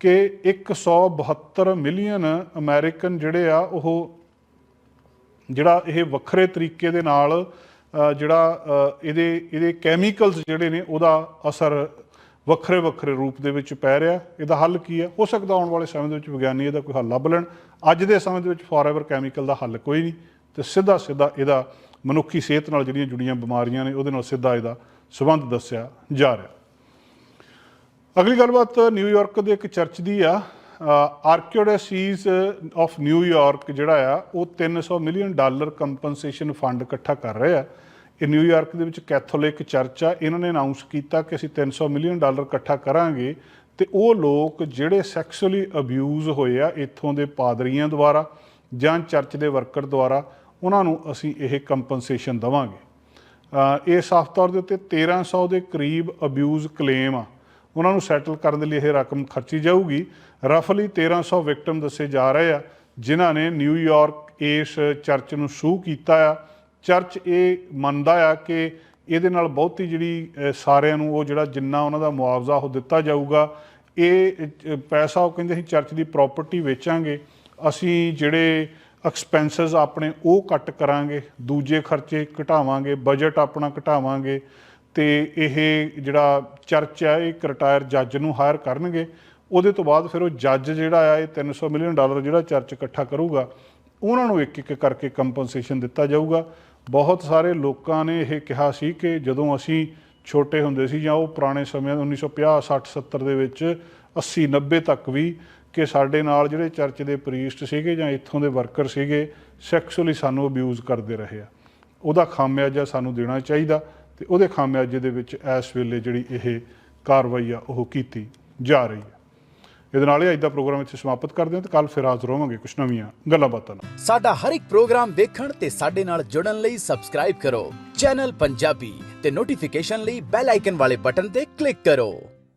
ਕਿ 172 ਮਿਲੀਅਨ ਅਮਰੀਕਨ ਜਿਹੜੇ ਆ, ਉਹ ਜਿਹੜਾ ਇਹ ਵੱਖਰੇ ਤਰੀਕੇ ਦੇ ਨਾਲ ਜਿਹੜਾ ਇਹਦੇ ਇਹਦੇ ਕੈਮੀਕਲਸ ਜਿਹੜੇ ਨੇ, ਉਹਦਾ ਅਸਰ ਵੱਖਰੇ ਵੱਖਰੇ ਰੂਪ ਦੇ ਵਿੱਚ ਪੈ ਰਿਹਾ। ਇਹਦਾ ਹੱਲ ਕੀ ਹੈ ਹੋ ਸਕਦਾ ਆਉਣ ਵਾਲੇ ਸਮੇਂ ਦੇ ਵਿੱਚ ਵਿਗਿਆਨੀ ਇਹਦਾ ਕੋਈ ਹੱਲ ਲੱਭ ਲੈਣ। ਅੱਜ ਦੇ ਸਮੇਂ ਦੇ ਵਿੱਚ ਫੋਰਐਵਰ ਕੈਮੀਕਲ ਦਾ ਹੱਲ ਕੋਈ ਨਹੀਂ ਤੇ ਸਿੱਧਾ ਸਿੱਧਾ ਇਹਦਾ ਮਨੁੱਖੀ ਸਿਹਤ ਨਾਲ ਜਿਹੜੀਆਂ ਜੁੜੀਆਂ ਬਿਮਾਰੀਆਂ ਨੇ, ਉਹਦੇ ਨਾਲ ਸਿੱਧਾ ਇਹਦਾ ਸੰਬੰਧ ਦੱਸਿਆ ਜਾ ਰਿਹਾ। ਅਗਲੀ ਗੱਲਬਾਤ ਨਿਊਯਾਰਕ ਦੇ ਇੱਕ ਚਰਚ ਦੀ ਆ। ਆਰਕੀਓਡੈਸੀਜ਼ ਆਫ ਨਿਊਯਾਰਕ ਜਿਹੜਾ ਆ, ਉਹ 300 ਮਿਲੀਅਨ ਡਾਲਰ ਕੰਪਨਸੇਸ਼ਨ ਫੰਡ ਇਕੱਠਾ ਕਰ ਰਿਹਾ ਇਹ ਨਿਊਯਾਰਕ ਦੇ ਵਿੱਚ ਕੈਥੋਲਿਕ ਚਰਚ ਆ। ਇਹਨਾਂ ਨੇ ਅਨਾਉਂਸ ਕੀਤਾ ਕਿ ਅਸੀਂ 300 ਮਿਲੀਅਨ ਡਾਲਰ ਇਕੱਠਾ ਕਰਾਂਗੇ ਤੇ ਉਹ ਲੋਕ ਜਿਹੜੇ ਸੈਕਸੁਅਲੀ ਅਬਿਊਜ਼ ਹੋਏ ਆ, ਇੱਥੋਂ ਦੇ ਪਾਦਰੀਆਂ ਦੁਆਰਾ ਜਾਂ ਚਰਚ ਦੇ ਵਰਕਰ ਦੁਆਰਾ, ਉਹਨਾਂ ਨੂੰ ਅਸੀਂ ਇਹ ਕੰਪਨਸੇਸ਼ਨ ਦਵਾਂਗੇ। ਇਹ ਸਾਫ਼ ਤੌਰ ਦੇ ਉੱਤੇ 1300 ਦੇ ਕਰੀਬ ਅਬਿਊਜ਼ ਕਲੇਮ ਆ। ਉਹਨਾਂ ਨੂੰ ਸੈਟਲ ਕਰਨ ਦੇ ਲਈ ਇਹ ਰਕਮ ਖਰਚੀ ਜਾਊਗੀ। ਰਫਲੀ 1300 ਵਿਕਟਮ ਦੱਸੇ ਜਾ ਰਹੇ ਆ, ਜਿਨ੍ਹਾਂ ਨੇ ਨਿਊਯਾਰਕ ਇਸ ਚਰਚ ਨੂੰ ਸੂ ਕੀਤਾ ਆ। ਚਰਚ ਇਹ ਮੰਨਦਾ ਆ ਕਿ ਇਹਦੇ ਨਾਲ ਬਹੁਤੀ ਜਿਹੜੀ ਸਾਰਿਆਂ ਨੂੰ ਉਹ ਜਿਹੜਾ ਜਿੰਨਾ ਉਹਨਾਂ ਦਾ ਮੁਆਵਜ਼ਾ ਉਹ ਦਿੱਤਾ ਜਾਊਗਾ। ਇਹ ਪੈਸਾ ਉਹ ਕਹਿੰਦੇ ਅਸੀਂ ਚਰਚ ਦੀ ਪ੍ਰਾਪਰਟੀ ਵੇਚਾਂਗੇ। ਅਸੀਂ ਜਿਹੜੇ ਐਕਸਪੈਂਸਸ ਆਪਣੇ ਉਹ ਕੱਟ ਕਰਾਂਗੇ, ਦੂਜੇ ਖਰਚੇ ਘਟਾਵਾਂਗੇ ਬਜਟ ਆਪਣਾ ਘਟਾਵਾਂਗੇ। ਤੇ ਇਹ ਜਿਹੜਾ ਚਰਚ ਹੈ ਇਹ ਇੱਕ ਰਿਟਾਇਰ ਜੱਜ ਨੂੰ ਹਾਇਰ ਕਰਨਗੇ। ਉਹਦੇ ਤੋਂ ਬਾਅਦ ਫਿਰ ਉਹ ਜੱਜ ਜਿਹੜਾ ਆ, ਇਹ 300 ਮਿਲੀਅਨ ਡਾਲਰ ਜਿਹੜਾ ਚਰਚ ਇਕੱਠਾ ਕਰੂਗਾ, ਉਹਨਾਂ ਨੂੰ ਇੱਕ ਇੱਕ ਕਰਕੇ ਕੰਪਨਸੇਸ਼ਨ ਦਿੱਤਾ ਜਾਊਗਾ। ਬਹੁਤ ਸਾਰੇ ਲੋਕਾਂ ਨੇ ਇਹ ਕਿਹਾ ਸੀ ਕਿ ਜਦੋਂ ਅਸੀਂ ਛੋਟੇ ਹੁੰਦੇ ਸੀ ਜਾਂ ਉਹ ਪੁਰਾਣੇ ਸਮਿਆਂ 1950 60 70 ਦੇ ਵਿੱਚ 80 90 ਤੱਕ ਵੀ ਕਿ ਸਾਡੇ ਨਾਲ ਜਿਹੜੇ ਚਰਚ ਦੇ ਪ੍ਰੀਸਟ ਸੀਗੇ ਜਾਂ ਇੱਥੋਂ ਦੇ ਵਰਕਰ ਸੀਗੇ ਸੈਕਸੁਅਲੀ ਸਾਨੂੰ ਅਬਿਊਜ਼ ਕਰਦੇ ਰਹੇ ਆ। ਉਹਦਾ ਖਾਮਿਆਜਾ ਸਾਨੂੰ ਦੇਣਾ ਚਾਹੀਦਾ। ਤੇ ਉਹਦੇ ਖਾਮਿਆਜੇ ਦੇ ਵਿੱਚ ਇਸ ਵੇਲੇ ਜਿਹੜੀ ਇਹ ਕਾਰਵਾਈ ਆ, ਉਹ ਕੀਤੀ ਜਾ ਰਹੀ ਹੈ। ਇਹਦੇ ਨਾਲ ਹੀ ਅੱਜ ਦਾ ਪ੍ਰੋਗਰਾਮ ਇੱਥੇ ਸਮਾਪਤ ਕਰਦੇ ਹਾਂ ਤੇ ਕੱਲ ਫਿਰ ਹਾਜ਼ਰ ਹੋਵਾਂਗੇ ਕੁਝ ਨਵੀਆਂ ਗੱਲਾਂ ਬਾਤਾਂ ਨਾਲ। ਸਾਡਾ ਹਰ ਇੱਕ ਪ੍ਰੋਗਰਾਮ ਦੇਖਣ ਤੇ ਸਾਡੇ ਨਾਲ ਜੁੜਨ ਲਈ ਸਬਸਕ੍ਰਾਈਬ ਕਰੋ। ਚੈਨਲ ਪੰਜਾਬੀ ਤੇ ਨੋਟੀਫਿਕੇਸ਼ਨ ਲਈ ਬੈਲ ਆਈਕਨ ਵਾਲੇ ਬਟਨ ਤੇ ਕਲਿੱਕ ਕਰੋ।